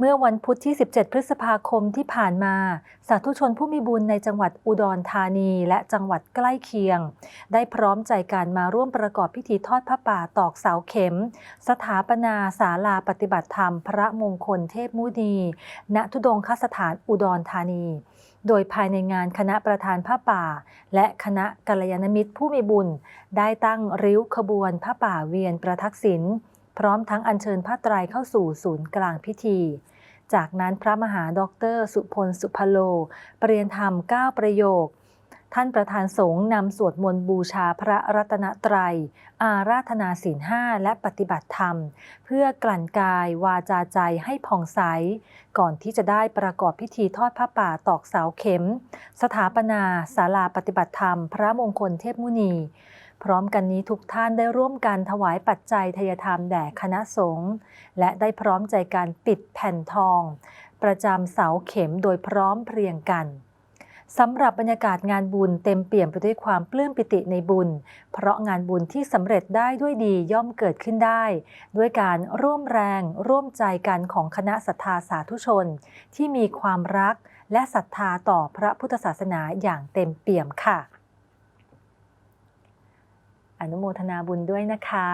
เมื่อวันพุธที่ 17 พฤษภาคมที่ผ่านมา สาธุชนผู้มีบุญในจังหวัดอุดรธานี และจังหวัดใกล้เคียง ได้พร้อมใจการมาร่วมประกอบพิธีทอดพระป่าตอกเสาเข็ม สถาปนาศาลาปฏิบัติธรรม พระมงคลเทพมุนีณทุดงคสถานอุดรธานี โดยภายในงานคณะประธานผ้าป่า และคณะกัลยาณมิตรผู้มีบุญ ได้ตั้งริ้วขบวนผ้าป่าเวียนประทักษิณ พร้อมทั้งอัญเชิญผ้าไตรเข้าสู่ศูนย์กลางพิธี จากนั้นพระมหาด็อกเตอร์สุพลสุพโลเปรียนธรรม 9 ประโยค ท่านประธานสงฆ์นำสวดมนต์บูชาพระรัตนตรัย อาราธนาศีลห้าและปฏิบัติธรรม เพื่อกลั่นกายวาจาใจให้ผ่องใส ก่อนที่จะได้ประกอบพิธีทอดผ้าป่าตอกเสาเข็ม สถาปนาศาลาปฏิบัติธรรม พระมงคลเทพมุนี พร้อมกันนี้ทุกท่านได้ร่วมกันถวายปัจจัยทายธรรมแด่คณะสงฆ์และได้พร้อมใจการปิดแผ่นทอง ประจำเสาเข็มโดยพร้อมเพรียงกันสำหรับบรรยากาศงานบุญเต็มเปี่ยมไปด้วยความปลื้มปิติในบุญ เพราะงานบุญที่สำเร็จได้ด้วยดีย่อมเกิดขึ้นได้ ด้วยการร่วมแรงร่วมใจกันของคณะศรัทธาสาธุชน ที่มีความรักและศรัทธาต่อพระพุทธศาสนาอย่างเต็มเปี่ยมค่ะ อนุโมทนาบุญด้วยนะคะ